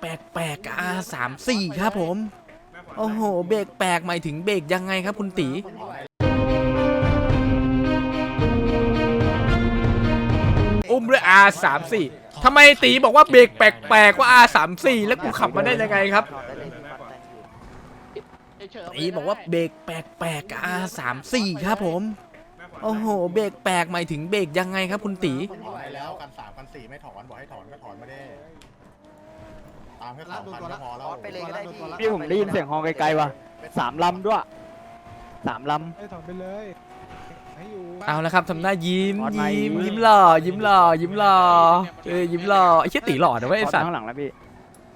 แปลกแปลกอาสามสี่ครับผม โอ้โห เบรกแปลกหมายถึงเบรกยังไงครับคุณตีอุ้มด้วย R 3 4ทำไมตีบอกว่าเบรกแปลกๆว่า R 3 4แล้วกูขับมาได้ยังไงครับตีบอกว่าเบรกแปลกๆ R 3 4ครับผม โอ้โห เบรกแปลกหมายถึงเบรกยังไงครับคุณตีถอนไปแล้วกันสามกันสี่ไม่ถอนบอกให้ถอนก็ถอนไม่ได้ ตามแค่สามพันก็พอแล้วไปเลยก็ได้พี่พี่ผมได้ยินเสียงฮอไกลๆว่ะสามลำด้วยสามลให้ถอนไปเลยให้อยู่เอาละครับทำหน้ายิ้มถอนมายิ้มยิ้มยิ้มหล่อยิ้มหล่อยิ้มหล่อเออยิ้มหล่อไอ้เชี่ยตีหล่อนะำเว้ยไอ้สัตว์ข้างหลังแล้วพี่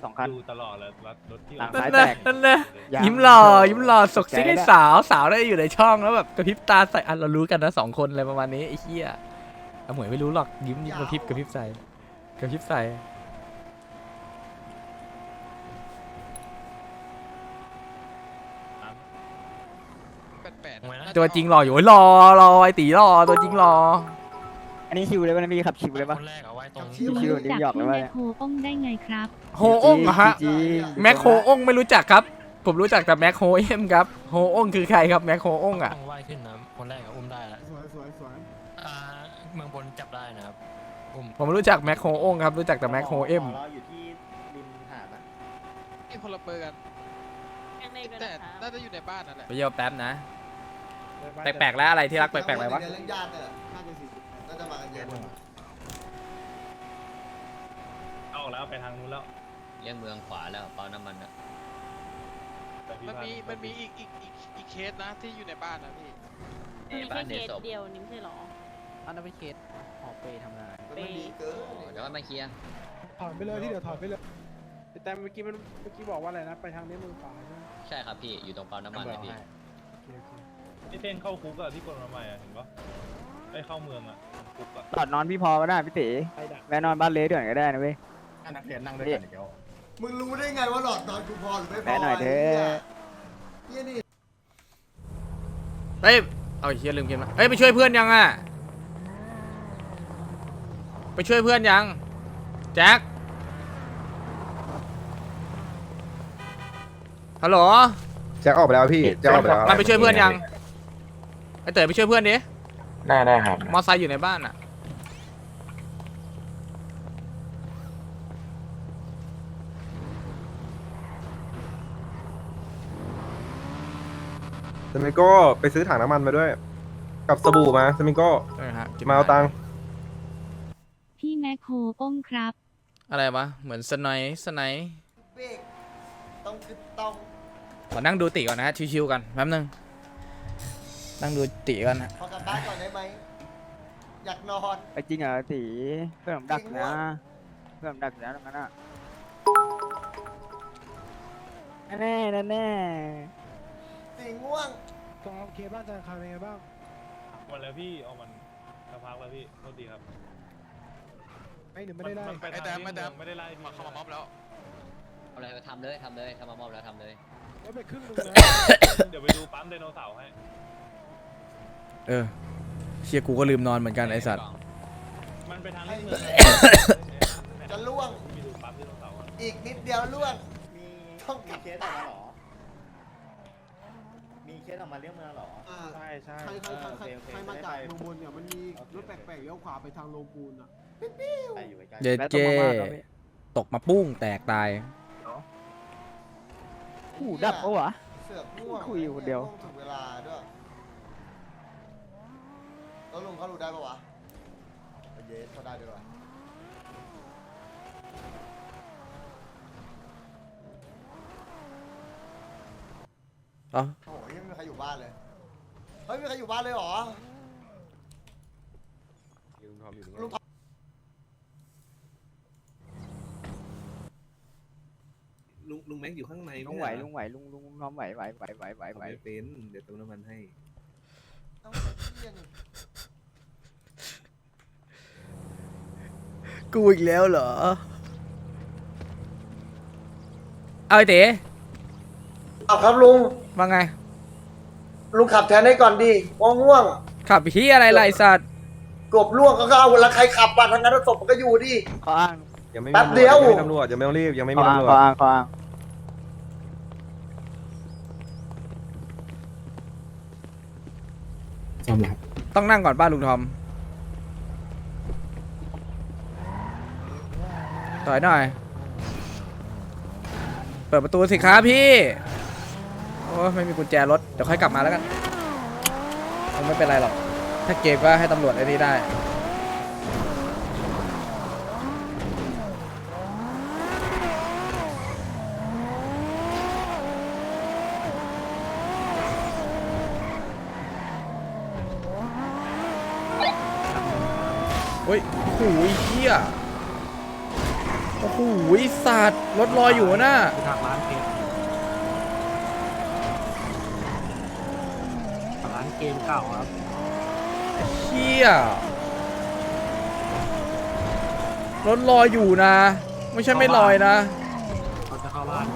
สองคัน ดูตลอดเลยรถรถที่หลังนั่ซ้ายนแตนะก นั่นนะยังยิ้มหล่อยิ้มหล่อสกซิกแกให้น่ะสาวสาวได้อยู่ในช่องแล้วแบบกระพริบตาใส่อันเรารู้กันนะสองคนอะไรประมาณนี้ไอ้เหี้ยเอาหมวยไม่รู้หรอกยิ้มยิ้มกระพริบกระพริบใส่กระพริบใส่ แปด ตัวจริงหล่ออยู่โอ้ยรอรอไอ้ตีรอตัวจริงรอ อันนี้ชิวเลยป่ะเนะพี่ขับชิวเลยป่ะ คนแรกเอาไว้ตรงชิวชิวนิวยอร์กเลยแมป่ะคโครอ้งได้ไงครับโฮองเหรอฮะจริงแม็กโฮองไม่รู้จักครับ ผมรู้จักแต่แม็กโฮเอ็มครับโฮองคือใครครับแม็กโฮองอะ ต้องไหวขึ้นนะคนแรกอะอุ้มได้แล้วสวยสวยสวยอ่าเมืองบนจับได้นะครับอุ้มผมรู้จักแม็กโฮองครับรู้จักแต่แม็กโฮเอ็มอยู่ที่ริมหาดนะนี่คนละเบอร์กันแต่น่าจะอยู่ในบ้านนั่นแหละไปเยี่ยวแป๊บนะ แปลกๆแล้วอะไรที่รักแปลกๆอะไรวะ เรื่องญาติเนี่ยห้าเป็นสี่สิบน่าจะมากันเยอะ เอาออกแล้วไปทางนู้นแล้วเลี่ยงเมืองขวาแล้วปั๊มน้ำมันอะแต่พี่มันมีพามันมีอีกอีกอีกอีกเคสนะที่อยู่ในบ้านนะพี่ในบ้านเดชศพเดียวนิ้มใช่หรอ อันนั้นเป็นเคสหอเปทำงาน มันดีเกินอ๋อเดี๋ยวมาเคลียร์ถอนไปเลยที่เดี๋ยวถอนไปเลย แต่เมื่อกี้มันเมื่อกี้บอกว่าอะไรนะ ไปทางนี้มือขวาใช่ไหมใช่ครับพี่อยู่ตรงปั๊มน้ำมันเลยพี่โอเคโอเค ที่เท่งเข้าคุกอะที่กดมาใหม่อะเห็นปะได้เข้าเมืองอะคุกอะตอดนอนพี่พอก็ได้พี่ตีไปดักแวะนอนบ้านเลสด่วนก็ได้นะเว้ยถ้านักเรียนนั่งด้วยกันเดี๋ยวมึงรู้ได้ไงว่าหลอดนอนกูพอหรือไม่พอแวะหน่อยเถอะเฮียนี่เฮ้ย เอาไอ้เฮียลืมเกมนะเฮ้ย ไปช่วยเพื่อนยังอะ ไปช่วยเพื่อนยัง แจ็ค ฮัลโหลแจ็คออกไปแล้วพี่แจ็คออกไปแล้วมันไปช่วยเพื่อนยัง ไอเต๋อไปช่วยเพื่อนดิได้ได้ครับ มอไซค์อยู่ในบ้านอะ สมิโก้ไปซื้อถังน้ำมันมาด้วย กับสบู่มาสมิโก้ใช่ฮะมาเอาตังค์พี่แมคโครอ้งครับ อะไรวะ เหมือนสไนป์สไนป์เบรกต้องคือต้อง ขอนั่งดูติก่อนนะฮะชิวๆกันแป๊บนึง นั่งดูติก่อนนะขอกลับบ้านก่อนได้ไหม อยากนอน ไปจริงเหรอตีเพื่อนผมดักอยู่นะเพื่อนผมดักอยู่นะตรงนั้นอะแน่แน่แน่สีง่วงตรงเคสบ้านธนาคารเป็นไงบ้างวันแล้วพี่เอามันสักพักแล้วพี่โทษทีครับไม่หนึ่งไม่ได้ไล่นไปทางเลี่ยงเมืองไม่ได้ไล่พี่มาเข้ามามอบแล้ว เอาอะไรทำเลยทำเลยทำมามอบแล้วทำเลยแล้วไปครึ่งหนึงนะ เดี๋ยวไปดูปั๊มไดโนเสาร์ให้ เออเชียกูก็ลืมนอนเหมือนกันไอสัตว์ มันไปทางเลี่ยงเมืองจะล่วง มีดูปั๊มไดโนเสาร์อะอีกนิดเดียวล่วง มีต้องกลัมีบเคสออกมาเหรอ มีเคสออกมาเรียกมาเหรอใช่ใช่ใครใครใครใครมาจากโรงบนเนี่ยมันมีรถแปลกๆเลี้ยวขวาไปทางโลปูนอะไปอยู่ใกล้เด็ดแวะตรเจงมาๆครับพี่ตกมาปุ้งแตกตาย หูดับปะวะ เสือกง่วงคุยอยู่คนเดียว ง่งถึงเวลาด้วย แล้วลุงเขารู้ได้ปะวะเยสเขาได้ด้วยวะเอ๋อโอ้ยยังไม่มีใครอยู่บ้านเลย เฮ้ยไม่มีใครอยู่บ้านเลยเหรอ ลุงลุงแม็กอยู่ข้างในลุงไหวลุงไหวลุงลุงน้อมไหวไหวไหวไหวไหวไหวไม่เป็นเดี๋ยวเติมน้ำมันให้เอ้าเหี้ยนี่ กูอีกแล้วเหรอ เอาไอเต๋เอาครับลุง ว่าไง ลุงขับแทนให้ก่อนดิว่าง่วงขับเฮียอะไรล่ะไอสัตว์กบล่วงก็เอาเวลาใครขับบัตรทางนั้นศพมันก็อยู่ดิเขาอ้างยังไม่มีแป๊บเดียวยังไม่มีตำรวจยังไม่ต้องรีบยังไม่ขมีออ้างตำรวขจออ้างขออ้างต้องนั่งก่อนป้าลุงทอม ต่อยหน่อย เปิดประตูสิครับพี่ โอ้ไม่มีกุญแจรถ เดี๋ยวค่อยกลับมาแล้วกันคงไม่เป็นไรหรอก ถ้าเกมก็ให้ตำรวจไอ้นี่ได้ เฮ้ยโอ้โหเฮีย โอ้โหสัตว์รถลอยอยู่น่ะทางร้านเกมร้านเกมเก่าครับเฮียรถลอยอยู่นะ ไม่ใช่ไม่ลอยนะเขาจะเข้าร้าน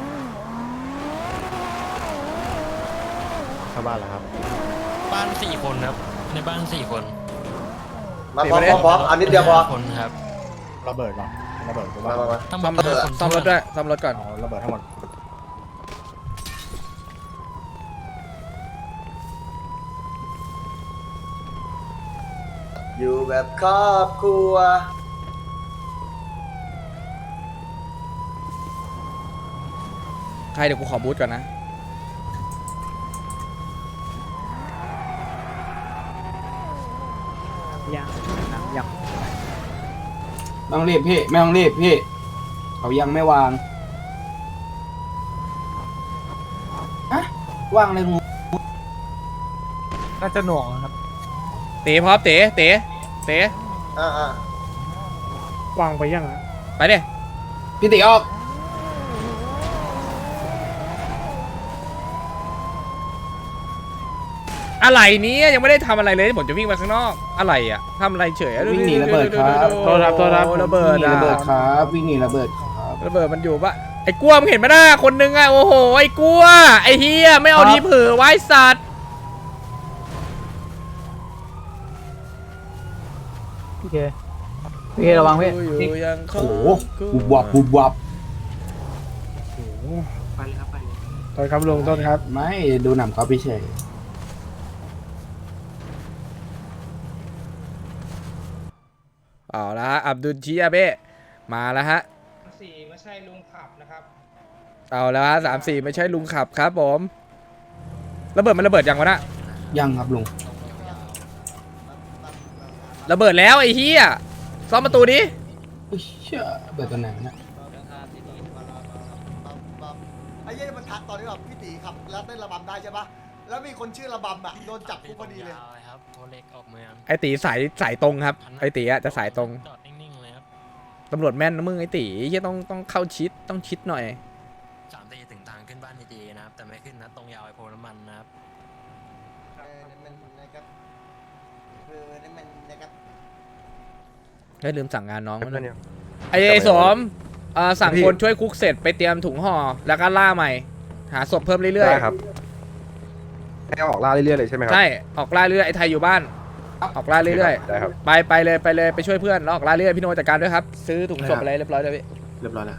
เข้าบ้านแล้วครับ บ้านสี่คนครับ ในบ้านสี่คนมาพร้อมพร้อมพร้อมอันนี้เดียวพอคนครับ ระเบิดก่อน ระเบิดกูมาว่ามามาต้องซ่อมห้าคนซ่อมรถด้วยซ่อมรถก่อนเอาระเบิดทั้งหมดอยู่แบบครอบครัว ใครเดี๋ยวกูขอบูทก่อนนะ ยังยัง ไม่ต้องรีบพี่ไม่ต้องรีบพี่เขายังไม่วางอะวางเลยงูน่าจะหน่วงครับเต๋พร้อมเต๋เต๋เต๋อ่าอ่าวางไปยังอะไปดิพี่ติออก อะไรเนี้ยังไม่ได้ทำอะไรเลยผมจะวิ่งไปข้างนอกอะไรอะทำอะไรเฉยอะวิ่งหนีระเบิดครับ โทษครับโทษครับ ระเบิดวิ่งหนีอะระเบิดครับวิ่งหนีระเบิดครับระเบิดมันอยู่ปะไอ้กลัวมึงเห็นไหมหน้าคนนึงอะโอ้โหไอ้กลัวไอ้เฮียไม่เอาดีเผือไว้สัตว์พี่เคพี่เคระวังพี่อยู่ยังโอ้โหบุบวับบุบวับไปเลยครับไปเลยต้นครับลุงต้นครับ ไม่ดูหนังเขาพี่เฉย เอาละฮะอับดุลชีอาเบะมาแล้วฮะสี่ไม่ใช่ลุงขับนะครับ เอาแล้วฮะสามสี่ไม่ใช่ลุงขับครับผมระเบิดมันระเบิดยังวะน่ะยังครับลุงระเบิดแล้วไอ้เฮียซ่อมประตูดิเฮ้ยเชื่อเบิดตัวไหนวะเนี่ยไอ้เหี้ยมันทักตอนที่แบบพี่ตีขับแล้วเต้นระบำได้ใช่ปะ แล้วมีคนชื่อระบำอะโดนจับคุกพอดีเลยวเลยครับโทรเล็กออกเมืองไอตีสายสายตรงครับ ไอตีอะจะสายตรงจอดนิ่งๆเลยครับตำรวจแม่นนะมึงไอตีเฮียต้องต้องเข้าชิดต้องชิดหน่อย สามตีถึงทางขึ้นบ้านดีๆนะครับ แต่ไม่ขึ้นนะตรงยาวไอโพน้ำมันนะครับ เออนี่มันนะครับเออนี่มันนะครับได้ลืมสั่งงานน้องแป๊บมันนึงเนี่ยไอไอสมอ่าสั่งคนช่วยคุกเสร็จไปเตรียมถุงห่อแล้วก็ล่าใหม่ หาศพเพิ่มเรื่อยได้ครับ ให้ออกล่าเรื่อยๆเลยใช่ไหมครัใช่ออกล่าเรื่อยไอไทยอยู่บ้าน ออกล่าเรื่อยได้ครับ ๆ ไปไปเลยไปเลยไปช่วยเพื่อนแล้วออกล่าเรื่อยพี่โนจัดการด้วยครับ ซื้อถุงศพอะไรเรียบร้อยเลยพี่เรียบร้อยแล้ว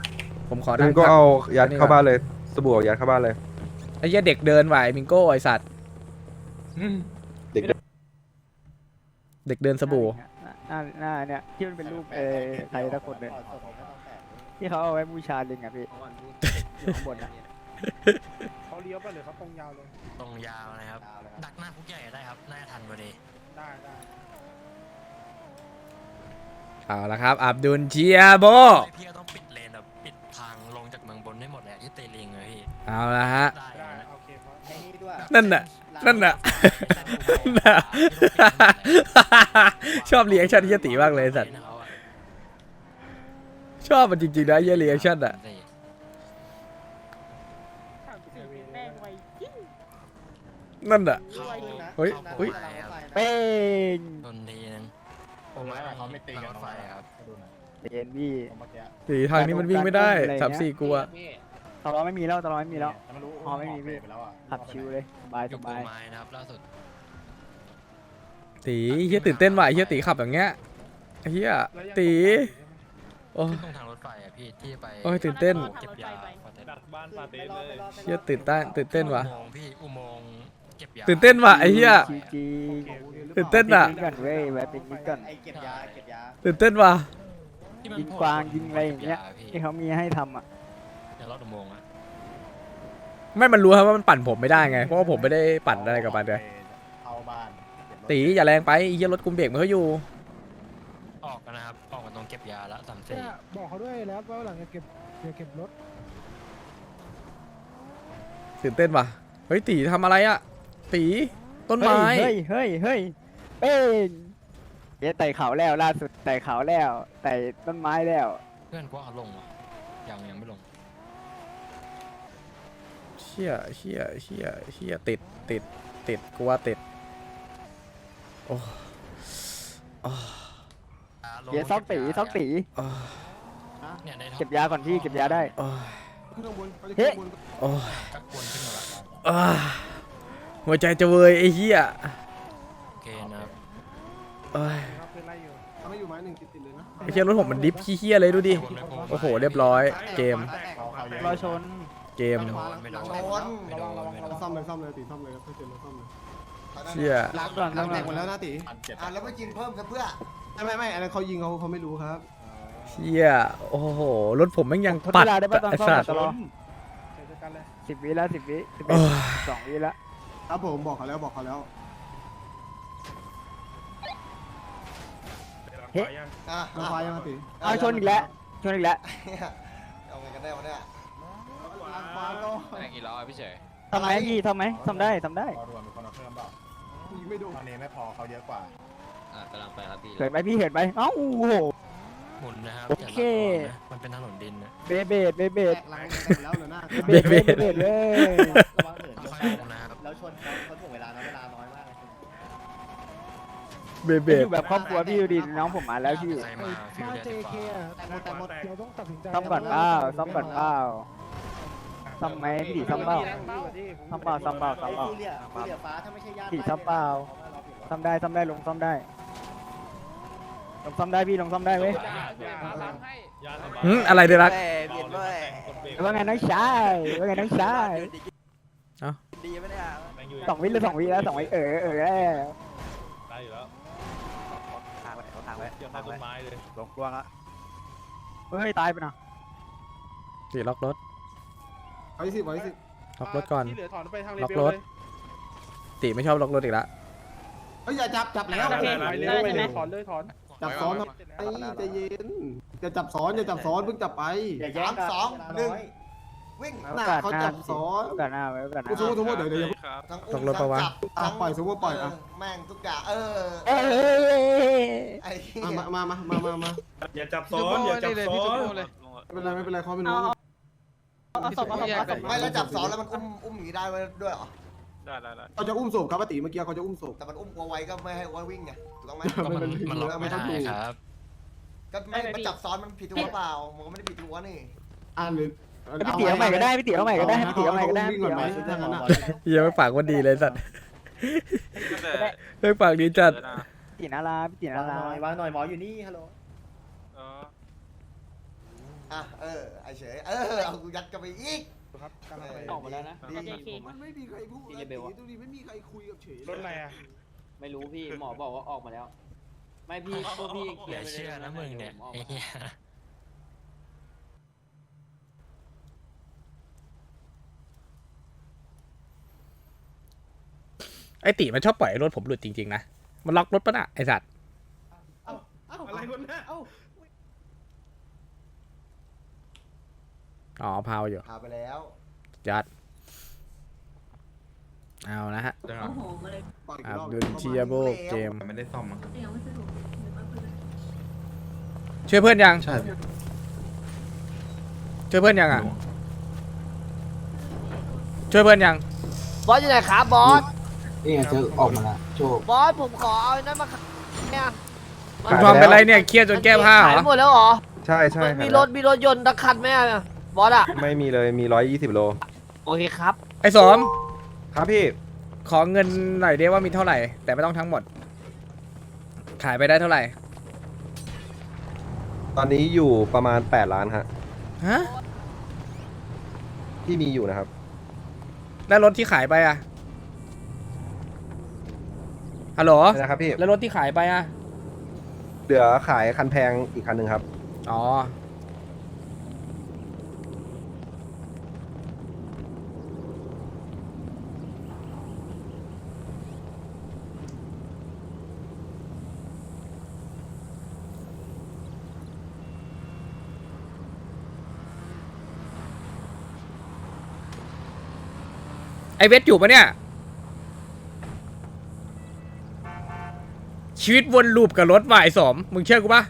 ผมขอมึนั่งงก็พัก เอายัดนี่เข้าก่อนบ้านเลย สบู่เอายัดเข้าบ้านเลย ไอ้เหี้ยเด็กเดินไหวมิงโก้ไอสัตว์เด็ก เด็กเดินสบู่หน้าหน้าเนี่ยที่มันเป็นรูปเออใครสักคนเนี่ยที่เขาเอาไว้บูชาลิงอะพี่อยู่ข้างบนอะเขาเลี้ยวไปหรือเขาตรงยาวเลย ตรงยาวนะครับ ดักหน้าคุกใหญ่ได้ครับน่าจะทันพอดีได้ได้เอาละครับ อับดุลเชียโบไม่พี่ก็ต้องปิดเลนแบบปิดทางลงจากเมืองบนได้หมดเลยอะที่เตลิงเลยพี่เอาละฮะ ได้ได้ นะโอเคพอนั่นน่ะ นั่นน่ะน่ะ ชอบเรีแอคชั่นเฮียตีมากเลยไอ้สัตว์ ชอบมันจริงๆนะเฮียเรีแอคชั่นอะแม่งไวจริง นั่นน่ะเข้าเฮ้ยเฮ้ย เป้งชนทีนึงผมว่าเขาไม่ตีกันรถไฟครับดูหน่อยเย็นพี่ผมเมื่อกี้ตีทางนี้มันวิ่งไม่ได้สามสี่กลัว ตลอดไม่มีแล้วตลอดไม่มีแล้วแต่ไม่รู้อ๋อไม่มีพี่ไปแล้วอะขับชิวเลยสบายอสยู่ปูบายไม้นะครับล่าสุดตีเฮียตื่นเต้นว่ะเฮียตีขับอย่างเงี้ยเฮียตี โอ้ยขึ้นตรงทางรถไฟอะพี่ที่ไปโอ้ยตื่นเต้น เก็บยาดักบ้านปาเต้เลยเฮียตื่นเต้นตื่นเต้นว่ะอุโมงค์พี่อุโมงค์ เก็บยาตื่นเต้นว่ะไอ้เหี้ยจีจีตื่นเต้นอะปิกนิกก่อนเว้ยแวะปิกนิกก่อนไอเก็บยาเก็บยาตื่นเต้นว่ะที่มันยิงกวางยิงอะไรอย่างเงี้ยก็บพี่ที่เขามีให้ทำอะเดี๋ยวรอดอุโมงค์อะไม่มันรู้ครับว่ามันปั่นผมไม่ได้ไงเพราะว่าผมไม่ได้ปั่นอะไรกับมันเลยเข้าบ้านเก็บรถตีอย่าแรงไปไอ้เฮียรถกุมเบรกมันเขาอยู่ ออกกันนะครับออกมาตรงเก็บยาละสามสี่เนี่ยบอกเขาด้วยแล้วว่าหลังจะเก็บเดี๋ยวเก็บรถตื่นเต้นว่ะเฮ้ยตีทำอะไรอะ ตีต้นไม้ เฮ้ยเฮ้ยเฮ้ยเป้งเดี๋ยวไต่เขาแล้วล่าสุดไต่เขาแล้วไต่ต้นไม้แล้ว เพื่อนกูว่าเขาลงวะยังยังไม่ลง เชี่ยเชี่ยเชี่ยเชี่ยติดติดติดกูว่าติด โอ้โอ้เดี๋ยวซอกตีซอกตีโอ้เนี่ยในท้องเก็บยาก่อนพี่เก็บยาได้ โอ้ขึ้นข้างบนเฮ้ขึ้นข้างบนโอ้ก็วนขึ้นมาละ อ่า หัวใจจะเวยไอ้เหี้ยโอเคนะครับเอ้ยครับเป็นไรอยู่ทำให้อยู่ไม้หนึ่งติดๆเลยนะไอ้เหี้ยรถผมมันดิฟขี้เหี้ยเลยดูดิวนไปโพโอ้โหเรียบร้อย เกมเขาเขาเยอะรอชน เกมไม่โดนไม่โดนชนไม่โดนไม่โดนซ่อมเลยซ่อมเลยตีซ่อมเลยครับถ้าเจอรถซ่อมเลยเชี่ยล้างก่อนล้างแตกหมดแล้วนะตีพันเจ็ดอะแล้วไม่กินเพิ่มซะเพื่อไม่ไม่ไม่อันนั้นเขายิงเขาเขาไม่รู้ครับเชี่ย โอ้โห รถผมแม่งยังทดปัดเวลาได้ปะตอนไอ้ซ่อมสัตว์ตลอดเจอกันเลยสิบวิละสิบวิสิบโอ้วิยสองวิละ ครับผมบอกเขาแล้วบอกเขาแล้วอะน้ำฟ้ายังตีเอาชนอีกแล้วชนอีกแล้วเอาไงกันได้วะเนี่ยน้ำฟ้าก็อะไรกี่ล้อพี่เฉยทำไหมพี่ทำไหมทำได้ทำได้รอดูว่ามีคนเอาเพิ่มเปล่ายิงไม่โดนตอนนี้ไม่พอเขาเยอะกว่าอะกำลังไปครับพี่เหินไปพี่เหินไปเอ้าโอ้โหหมุนนะครับโอเคอย่าหลับก่อนนะมันเป็นถนนดินนะเบเบดเบเบดหลังแตกแล้วเหรอหน้าเบเบดเบเบดเลย เบเบอยู่แบบครอบครัวพี่ดูดิน้องผมมาแล้วพี่ใครมาฟิวถ้าเดียเจดีกเคว่าอะแต่หมดแต่หมดเราต้องตัดสินใจซ่อมก่อนเปล่าซ่อมก่อนเปล่าซ่อมไหมพี่ดิซ่อมเปล่าซ่อมเปล่าซ่อมเปล่าซ่อมเปล่าผู้เรียผู้เรียฟ้าถ้าไม่ใช่ญาติพี่ซ่อมเปล่าซ่อมได้ซ่อมได้ลงซ่อมได้ลงซ่อมได้พี่ลงซ่อมได้เว้ยยาสบายหืมอะไรเดี๋ยวรักเปลี่ยนด้วยว่าไงน้องชายว่าไงน้องชายแม่งอยู่สองวิหรือสองวิแล้วสองวิเออเออแล้ว ได้อยู่แล้ว ทางไว้ ทางไว้เกี่ยวกับต้นไม้เลยลงกวางละเฮ้ยตายไปนะตีล็อกรถไว้สิไว้สิล็อกรถก่อน ที่เหลือถอนไปทางเลล็อกเบลรถ เลยตีไม่ชอบล็อกรถอีกละเฮ้ยอย่าจับจับแล้วโอเค ไปเร็ได้วไปใช่ไหมเร็วถอนเลยถอนจับซ้อนไอ้ใจเย็นอย่าจับซ้อนอย่าจับซ้อนเพิ่งจับไปสามสองหนึ่ง วิ่งโอหน้ากาสเขาหน้าจับซ้อนโอกาสหน้าไว้โอกาสหกูน้าสมมติสมมติเดี๋ยวเดี๋ยวทั้งล็อกรถปะวะ จับอะปล่อยสมมติปล่อยอะแม่งทุกอย่างเออเอ้ยไอ้เหี้อะยมามามามามามาอย่าจับซ้อนอย่าจับซ้อนเลยไม่เป็นไรไม่เป็นไรเขาไม่รู้เอาเอาศพเอาศพเอาศพ ไม่แล้วจับซ้อนแล้วมันอุ้มอุ้มอย่างนี้ได้ไว้ด้วยเหรอได้ได้ได้เขาจะอุ้มศพครับป้าตีเมื่อกี้เขาจะอุ้มศพ แต่มันอุ้มกลัวไว้ก็ไม่ให้ไว้วิ่งไงถูกต้องไหมก็มันมันล็อกไม่ได้ครับ ก็ไม่มันจับซ้อนมันผิดตัวเปล่ามันก็ไม่ได้ผิดตัวนี่อ่านหรือ พี่เตี๋ยวใหม่ก็ได้พี่เตี๋ยวใหม่ก็ได้พี่เตี๋ยวใหม่ก็ได้พี่เตี๋ยวไหมถ้างั้นอะเฮียไม่ปากวันดีเลยสัตว์ไม่ปากดีจัดพี่นาราพี่ตีนาราวางหน่อยหมออยู่นี่ฮัลโหลอะเออไอเฉยเออเอากูยัดกันไปอีกครับออกมาแล้วนะดีโอเคมันไม่มีใครพูดเบลอะตรงนี้ไม่มีใครคุยกับเฉยรถอะไรอะไม่รู้พี่หมอบอกว่าออกมาแล้ว ไม่พี่พวกพี่เคลีอยร์ย่าไปเลยเชื่อนะมึงเนี่ย ไอ้เหี้ยไอ้ตีมันชอบปล่อยให้รถผมหลุดจริงๆนะ มันล็อกรถปะน่ะไอ้สัตว์อะไรวะเนี่ย เอ้าอ๋อพาวอยู่พาไปแล้วยัด เอานะฮะปล่อยอีกอัรบอบดุลเชียโบเกมไม่ได้ซ่อมมั้งช่วยเพื่อนยัง ใช่ช่วยเพื่อนยังอะ ช่วยเพื่อนยัง บอสอยู่ไหนครับบอส นี่ไงจะออกมาละโชคบอสผมขอเอานั่นมาขายเนี่ยคุณทอมเป็นไรเนี่ยเครียดจนแก้ผ้าเหรขายอหมดแล้วเหรอใช่ใช่มีรถมีรถยนต์ตะคันไหมอะบอสอะไม่มีเลยมีร้อยยี่สิบโล โอเคครับ ไอ้สมครับพี่ ขอเงินหน่อยเดียวว่ามีเท่าไหร่ แต่ไม่ต้องทั้งหมด ขายไปได้เท่าไหร่ตตอนนี้อยู่ประมาณ 8 ล้านฮะฮะที่มีอยู่นะครับ แล้วรถที่ขายไปอะ ฮัลโหลนะครับพี่ แล้วรถที่ขายไปอะเหลือขายคันแพงอีกคันหนึ่งครับ อ๋อ ไอเวทอยู่ปะเนี่ย ชีวิตวนลูปกับรถว่ะไอสมมึงเชื่อกูปะ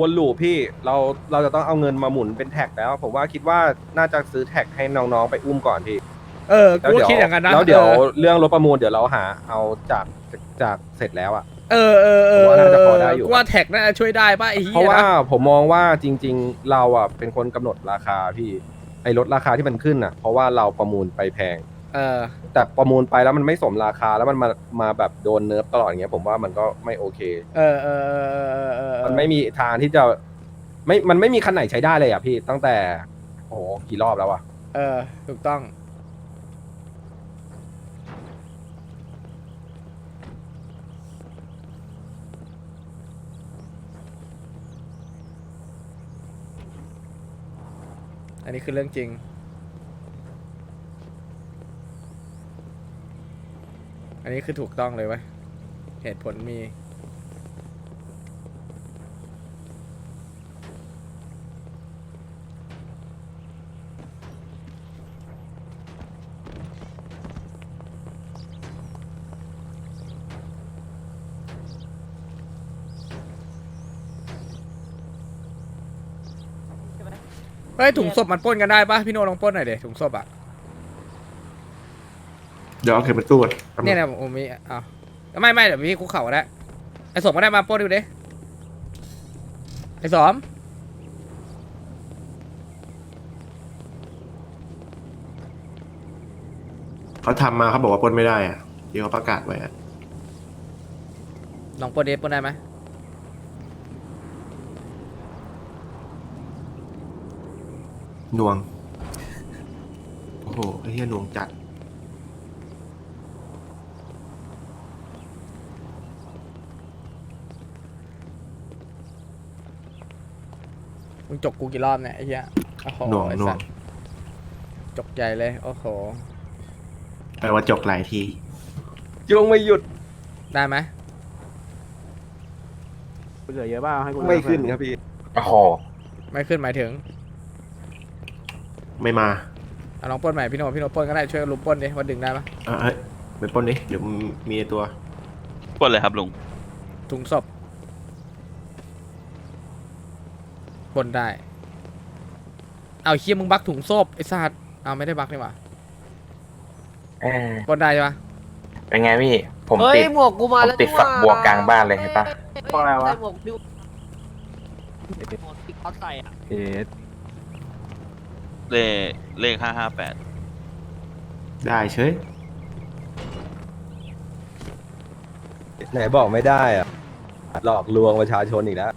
วนลูปพี่เราเราจะต้องเอาเงินมาหมุนเป็นแท็กแล้ว ผมว่าคิดว่าน่าจะซื้อแท็กให้น้องๆไปอุ้มก่อนพี่เออแล้วกูก็เดี๋ยวคิดอย่างนั้นนะแล้วเดี๋ยวออเรื่องรถประมูลเดี๋ยวเราหาเอาจากจากเสร็จแล้วอะ เออเออเออผมว่าน่าจะพอได้อยู่ กูว่าแท็กน่าจะช่วยได้ป่ะไอ้เหี้ยเพราะว่านะผมมองว่าจริง ๆ เราอะเป็นคนกำหนดราคาพี่ไอ้ลดราคาที่มันขึ้นอะเพราะว่าเราประมูลไปแพง เออ แต่ประมูลไปแล้วมันไม่สมราคาแล้วมันมามาแบบโดนเนิร์ฟตลอดอย่างเงี้ยผมว่ามันก็ไม่โอเค เออเออเออเออเออมันไม่มีทางที่จะไม่มันไม่มีคันไหนใช้ได้เลยอะพี่ตั้งแต่โอ้โหกี่รอบแล้วอะเออถูกต้อง อันนี้คือเรื่องจริง อันนี้คือถูกต้องเลยว้เหตุผลมี เฮ้ยถุงศพมันปล้นกันได้ปะพี่โนลองปล้นหน่อยเดี๋ยวถุงศพอะ เดี๋ยวเอาเข็มไปตู้ก่อนเนี่ยนะผมมีอ้าวไม่ไม่เดี๋ยวพี่คุกเข่าก็ได้ไอ้สมก็ได้มาปล้นดูดิไอ้สมเขาทำมาเขาบอกว่าปล้นไม่ได้อะที่เขาประกาศไว้อะลองปล้นดิปล้นได้ไหมหน่วง โอ้โหไอ้เหี้ยหน่วงจัด มึงจกกูกี่รอบเนี่ยไอ้เหี้ยโอ้โหหน่วงไอ้หน่วสังตว์จกใหญ่เลย โอ้โห แปลว่าจกหลายที ยงไม่หยุดได้ไหมเหลือเยอะบ้างให้กูไม่ขึ้นครับพี่โอ้โหไม่ขึ้นหมายถึงไม่มาเอาลองปล้นใหม่พี่โนพี่โนปล้นก็ได้ช่วยกันลุมปล้นดิว่าดึงได้ปะเอ้ยเฮ้ยไปปล้นดิเดี๋ยวมึงมีตัวปล้นเลยครับลุงถุงศพ ปล้นได้ เอาเคียมึงบักถุงศพไอ้สัตว์เอาไม่ได้บักนี่หว่าเออปล้นได้ใช่ปะเป็นไงพี่ ผมเฮ้ยติด หมวกกูมาแล้วผมติดฝักบัวกลางบ้านเลยเห็นปะพวกอะไรวะใส่หมวกดิวหมวกที่เขาใส่อะเอ๊ะเลขเลขห้าห้าแปดได้เฉยไหนบอกไม่ได้อะหลอกลวงประชาชนอีกแล้ว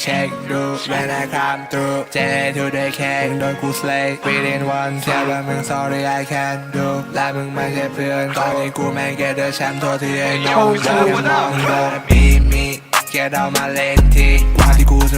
เช็คดูเวลาครามตูเจทูได้แค่โดนกูสเลย์วีดินวันแค่ว่ามึง sorry I can't do และมึงไม่ใช่เพื่อนตอนนี้กูแม่งแกเดอร์แชมป์ทั่วที่ไอ้ยองยังมองเธอมีมีแกเดามาเล่นทีว่าที่กูจะ